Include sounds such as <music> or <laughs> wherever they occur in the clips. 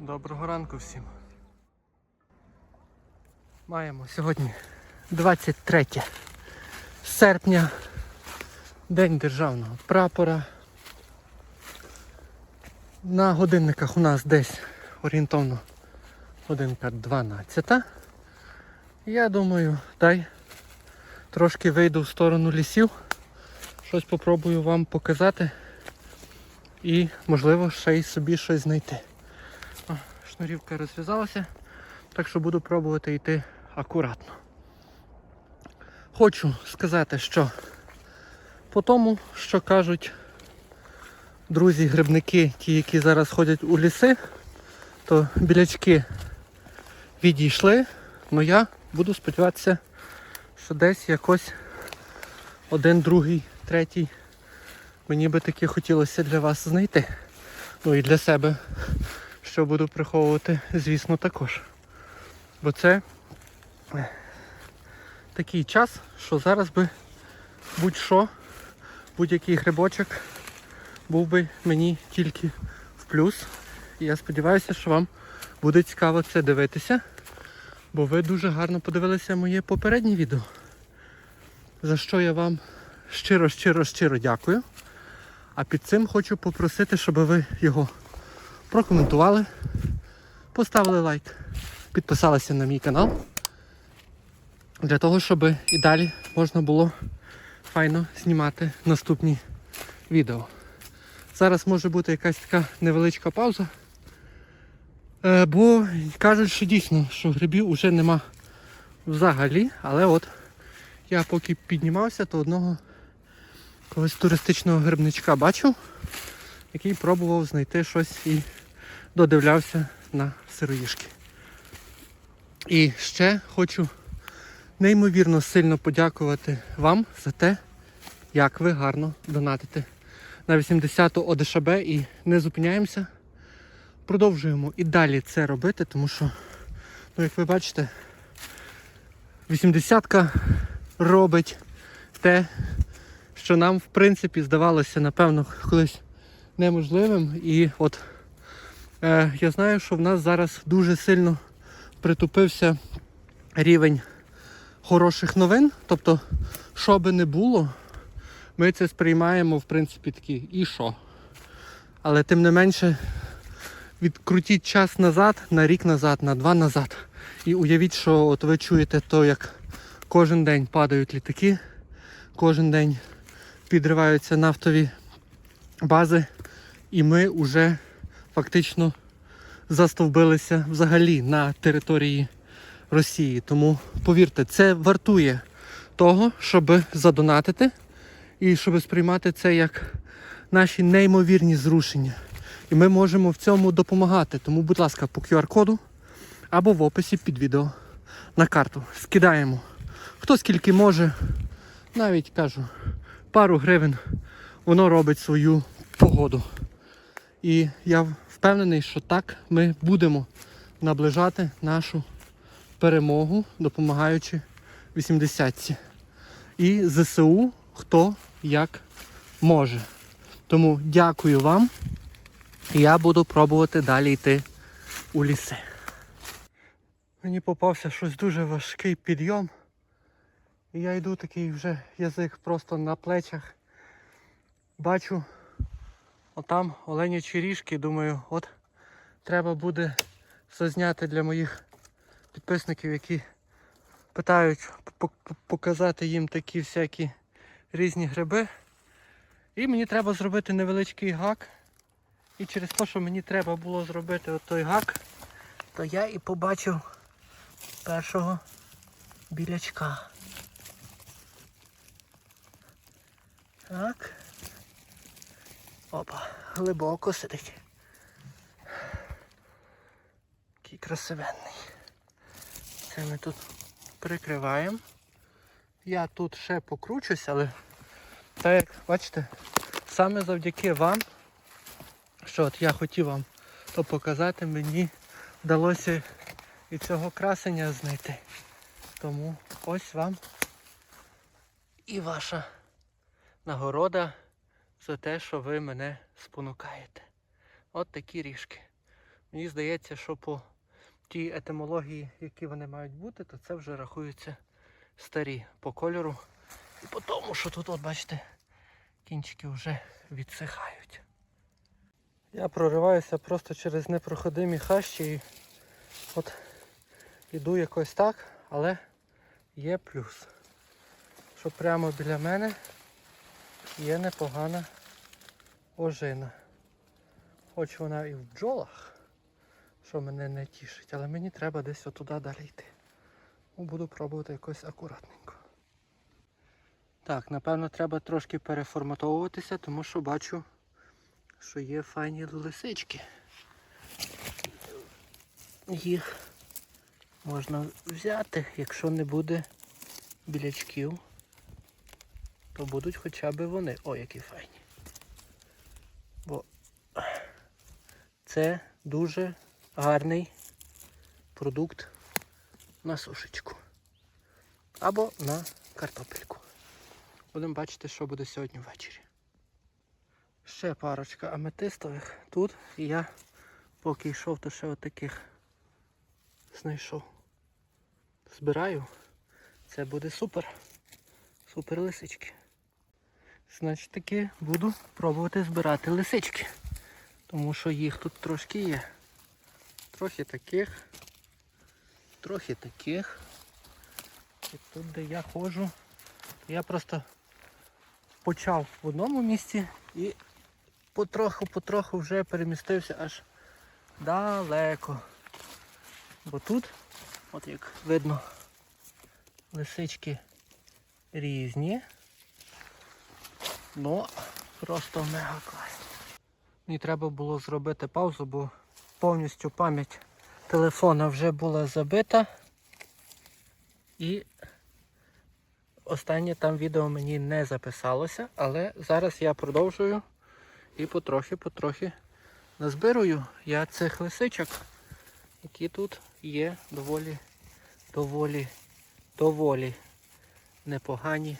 Доброго ранку всім. Маємо сьогодні 23 серпня, День державного прапора. На годинниках у нас десь орієнтовно годинка 12. Я думаю, дай трошки вийду в сторону лісів. Щось попробую вам показати і можливо ще й собі щось знайти. Шнурівка розв'язалася, так що буду пробувати йти акуратно. Хочу сказати, що по тому, що кажуть друзі-грибники, ті, які зараз ходять у ліси, то білячки відійшли, але я буду сподіватися, що десь якось один, другий, третій мені би таки хотілося для вас знайти. Ну і для себе що буду приховувати, звісно, також. Бо це е, такий час, що зараз би будь-що, будь-який грибочок був би мені тільки в плюс. І я сподіваюся, що вам буде цікаво це дивитися, бо ви дуже гарно подивилися моє попереднє відео. За що я вам щиро, щиро, щиро дякую. А під цим хочу попросити, щоб ви його прокоментували, поставили лайк, підписалися на мій канал. Для того, щоб і далі можна було файно знімати наступні відео. Зараз може бути якась така невеличка пауза. Е, бо кажуть, що дійсно, що грибів вже нема взагалі, але от я поки піднімався, то одного когось туристичного грибничка бачив, який пробував знайти щось і додивлявся на сироїшки. І ще хочу неймовірно сильно подякувати вам за те, як ви гарно донатите на 80-ту ОДШБ і не зупиняємося. Продовжуємо і далі це робити, тому що, ну як ви бачите, 80-ка робить те, що нам в принципі здавалося, напевно, колись неможливим. І от е, я знаю, що в нас зараз дуже сильно притупився рівень хороших новин. Тобто, що би не було, ми це сприймаємо, в принципі, такі і що. Але тим не менше, відкрутіть час назад, на рік назад, на два назад. І уявіть, що от ви чуєте то, як кожен день падають літаки, кожен день підриваються нафтові бази, і ми вже фактично застовбилися взагалі на території Росії. Тому повірте, це вартує того, щоб задонатити і щоб сприймати це як наші неймовірні зрушення. І ми можемо в цьому допомагати. Тому, будь ласка, по QR-коду або в описі під відео на карту. Скидаємо. Хто скільки може, навіть кажу, пару гривень, воно робить свою погоду. І я впевнений, що так ми будемо наближати нашу перемогу, допомагаючи 80-ці. І ЗСУ хто як може. Тому дякую вам. Я буду пробувати далі йти у ліси. Мені попався щось дуже важкий підйом. І я йду такий вже язик просто на плечах. Бачу отам оленячі ріжки, думаю, от треба буде зазняти для моїх підписників, які питають по- по- показати їм такі всякі різні гриби. І мені треба зробити невеличкий гак. І через те, що мені треба було зробити от той гак, то я і побачив першого білячка. Так. Опа, глибоко сидить. Який красивенний. Це ми тут прикриваємо. Я тут ще покручусь, але так як бачите, саме завдяки вам, що от я хотів вам то показати, мені вдалося і цього красення знайти. Тому ось вам і ваша нагорода за те, що ви мене спонукаєте. От такі ріжки. Мені здається, що по тій етимології, які вони мають бути, то це вже рахуються старі по кольору. І по тому, що тут, от бачите, кінчики вже відсихають. Я прориваюся просто через непроходимі хащі і от іду якось так, але є плюс. Що прямо біля мене є непогана ожина. Хоч вона і в бджолах, що мене не тішить, але мені треба десь отуди далі йти. Ну, Буду пробувати якось акуратненько. Так, напевно, треба трошки переформатовуватися, тому що бачу, що є файні лисички. Їх можна взяти, якщо не буде білячків, то будуть хоча б вони. О, які файні. Бо це дуже гарний продукт на сушечку. Або на картопельку. Будемо бачити, що буде сьогодні ввечері. Ще парочка аметистових тут. І я поки йшов, то ще отаких знайшов. Збираю. Це буде супер. Супер лисички. Значить таки буду пробувати збирати лисички. Тому що їх тут трошки є. Трохи таких, трохи таких. І тут, де я ходжу, я просто почав в одному місці і потроху-потроху вже перемістився аж далеко. Бо тут, от як видно, лисички різні. Ну, просто мега класні. Мені треба було зробити паузу, бо повністю пам'ять телефона вже була забита. І останнє там відео мені не записалося, але зараз я продовжую і потрохи-потрохи назбирую я цих лисичок, які тут є доволі, доволі, доволі непогані,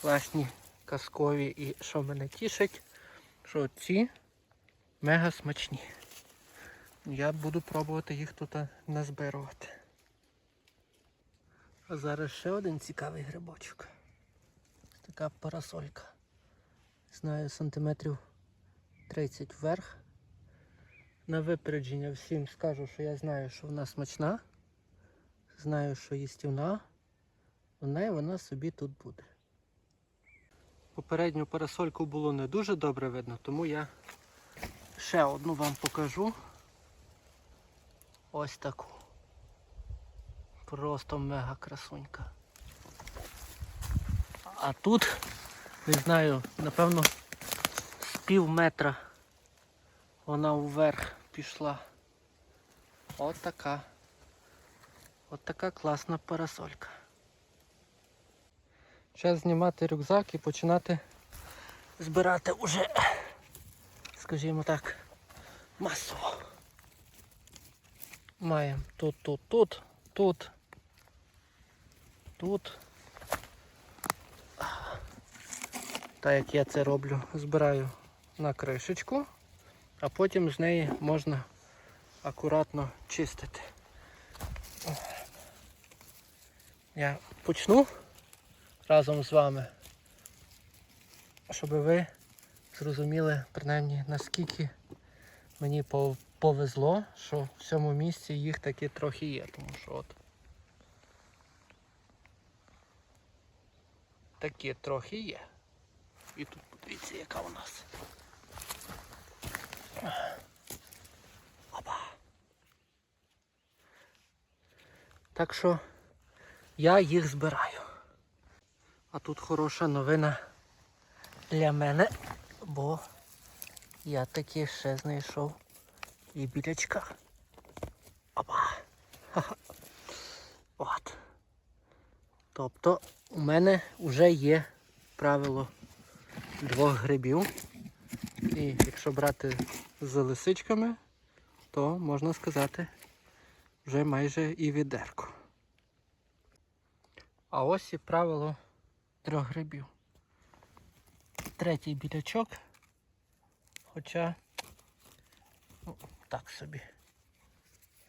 класні, казкові і що мене тішить, що ці мега смачні. Я буду пробувати їх тут назбирувати. А зараз ще один цікавий грибочок. Така парасолька. Знаю, сантиметрів 30 вверх. На випередження всім скажу, що я знаю, що вона смачна. Знаю, що їстівна. Вона і вона собі тут буде. Попередню парасольку було не дуже добре видно, тому я ще одну вам покажу. Ось таку. Просто мега красунька. А тут, не знаю, напевно, з пів метра вона вверх пішла. От така. От така класна парасолька. Зараз знімати рюкзак і починати збирати уже, скажімо так, масово. Маємо тут, тут, тут, тут, тут. Так як я це роблю, збираю на кришечку, а потім з неї можна акуратно чистити. Я почну разом з вами, щоб ви зрозуміли принаймні наскільки мені повезло, що в цьому місці їх таки трохи є, тому що от такі трохи є. І тут подивіться, яка у нас. Опа. Так що я їх збираю. А тут хороша новина для мене, бо я таки ще знайшов і білячка. Опа. Ха-ха. <laughs> От. Тобто у мене вже є правило двох грибів. І якщо брати з лисичками, то можна сказати вже майже і відерку. А ось і правило трьох грибів. Третій білячок. Хоча ну, так собі.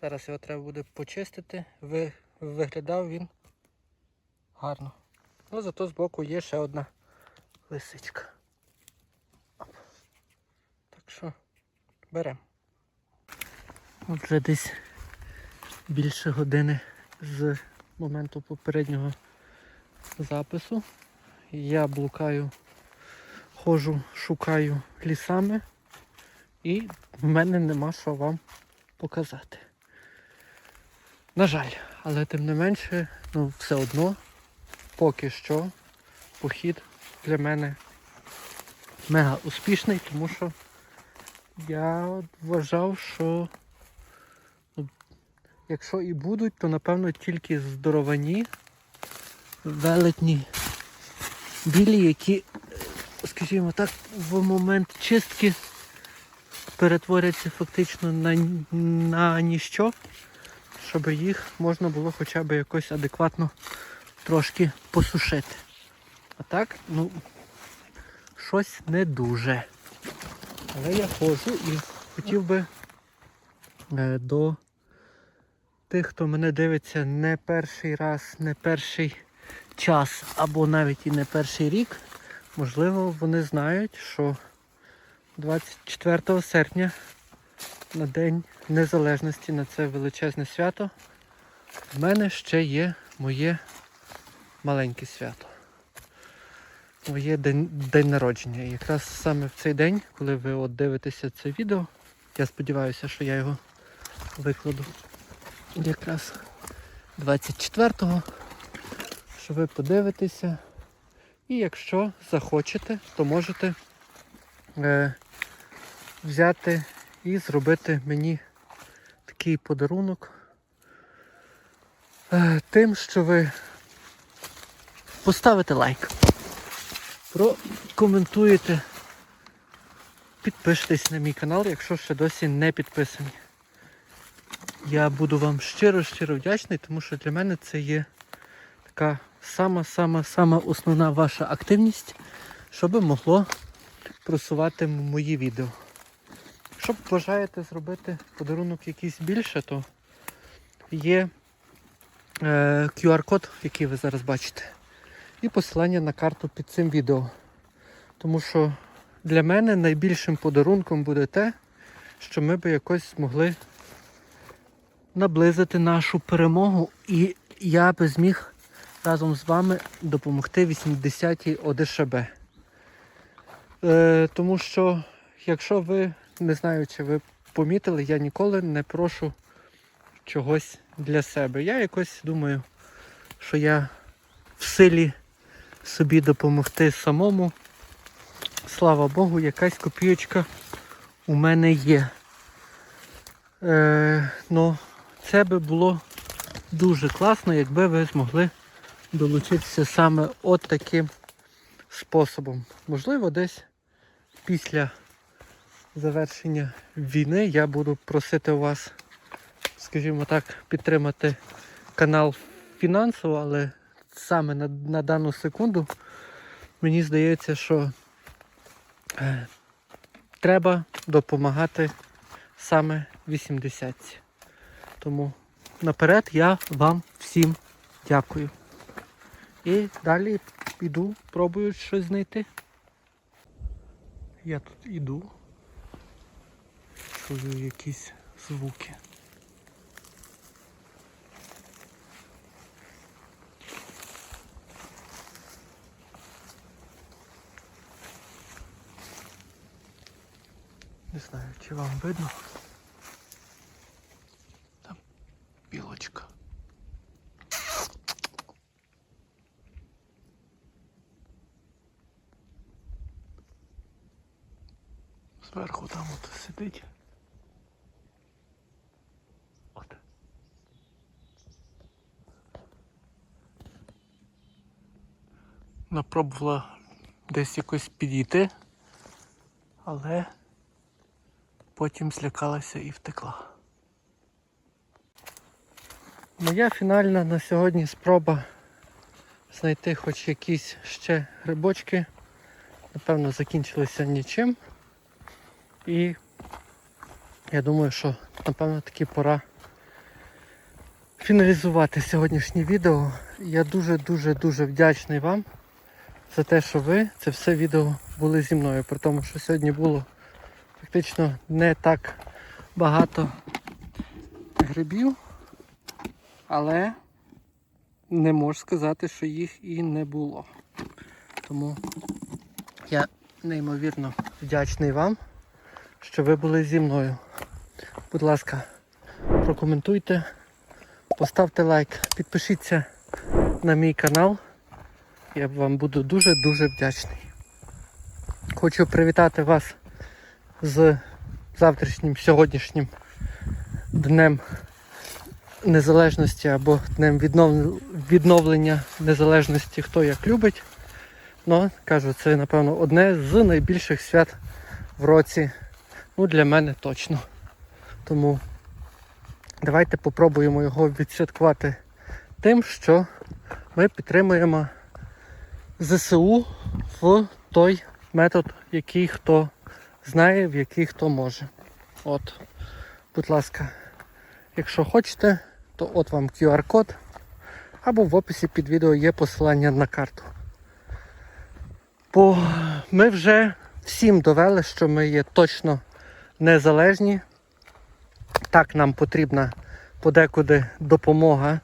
Зараз його треба буде почистити. Ви... Виглядав він гарно. Ну, зато збоку є ще одна лисичка. Оп. Так що беремо. Вже десь більше години з моменту попереднього запису. Я блукаю, ходжу, шукаю лісами і в мене нема що вам показати. На жаль, але тим не менше, ну все одно, поки що, похід для мене мега успішний, тому що я вважав, що ну, якщо і будуть, то напевно тільки здоровані, велетні, білі, які, скажімо так, в момент чистки перетворяться фактично на, на ніщо, щоб їх можна було хоча б якось адекватно трошки посушити. А так, ну, щось не дуже. Але я ходжу і хотів би е, до тих, хто мене дивиться не перший раз, не перший час або навіть і не перший рік, можливо, вони знають, що 24 серпня на День Незалежності, на це величезне свято, в мене ще є моє маленьке свято. Моє день, день народження. І якраз саме в цей день, коли ви от дивитеся це відео, я сподіваюся, що я його викладу якраз 24-го, що ви подивитеся. І якщо захочете, то можете е, взяти і зробити мені такий подарунок е, тим, що ви поставите лайк, прокоментуєте, підпишитесь на мій канал, якщо ще досі не підписані. Я буду вам щиро-щиро вдячний, тому що для мене це є така сама-сама-сама основна ваша активність, щоб могло просувати мої відео. Якщо бажаєте зробити подарунок якийсь більше, то є е, QR-код, який ви зараз бачите, і посилання на карту під цим відео. Тому що для мене найбільшим подарунком буде те, що ми би якось змогли наблизити нашу перемогу, і я би зміг разом з вами допомогти 80-й ОДШБ. Е, тому що, якщо ви, не знаю, чи ви помітили, я ніколи не прошу чогось для себе. Я якось думаю, що я в силі собі допомогти самому. Слава Богу, якась копійочка у мене є. Е, ну, це би було дуже класно, якби ви змогли долучитися саме от таким способом. Можливо, десь після завершення війни я буду просити вас, скажімо так, підтримати канал фінансово, але саме на, на дану секунду мені здається, що е, треба допомагати саме 80. Тому наперед я вам всім дякую. І далі піду, пробую щось знайти. Я тут іду. Чую якісь звуки. Не знаю, чи вам видно. Там білочка. Зверху там от сидить. От. Вона пробувала десь якось підійти, але потім злякалася і втекла. Моя фінальна на сьогодні спроба знайти хоч якісь ще грибочки. Напевно, закінчилися нічим. І я думаю, що напевно таки пора фіналізувати сьогоднішнє відео. Я дуже-дуже дуже вдячний вам за те, що ви це все відео були зі мною. При тому, що сьогодні було фактично не так багато грибів, але не можу сказати, що їх і не було. Тому я неймовірно вдячний вам, що ви були зі мною. Будь ласка, прокоментуйте, поставте лайк, підпишіться на мій канал. Я вам буду дуже-дуже вдячний. Хочу привітати вас з завтрашнім, сьогоднішнім днем незалежності або днем віднов- відновлення незалежності, хто як любить. Ну, кажу, це, напевно, одне з найбільших свят в році. Ну, для мене точно. Тому давайте попробуємо його відсвяткувати тим, що ми підтримуємо ЗСУ в той метод, який хто знає, в який хто може. От, будь ласка, якщо хочете, то от вам QR-код, або в описі під відео є посилання на карту. Бо ми вже всім довели, що ми є точно незалежні. Так, нам потрібна подекуди допомога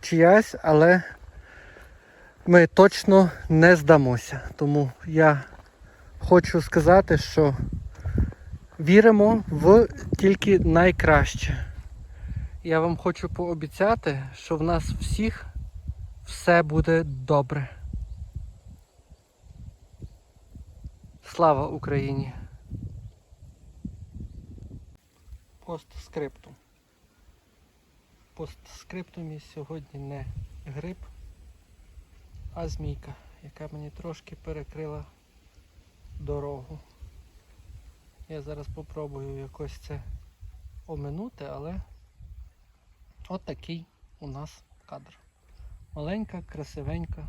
чиясь, але ми точно не здамося. Тому я хочу сказати, що віримо в тільки найкраще. Я вам хочу пообіцяти, що в нас всіх все буде добре. Слава Україні! Постскриптум. Постскриптумі сьогодні не гриб, а змійка, яка мені трошки перекрила дорогу. Я зараз попробую якось це оминути, але от у нас кадр. Маленька, красивенька,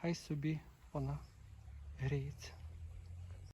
хай собі вона гріється.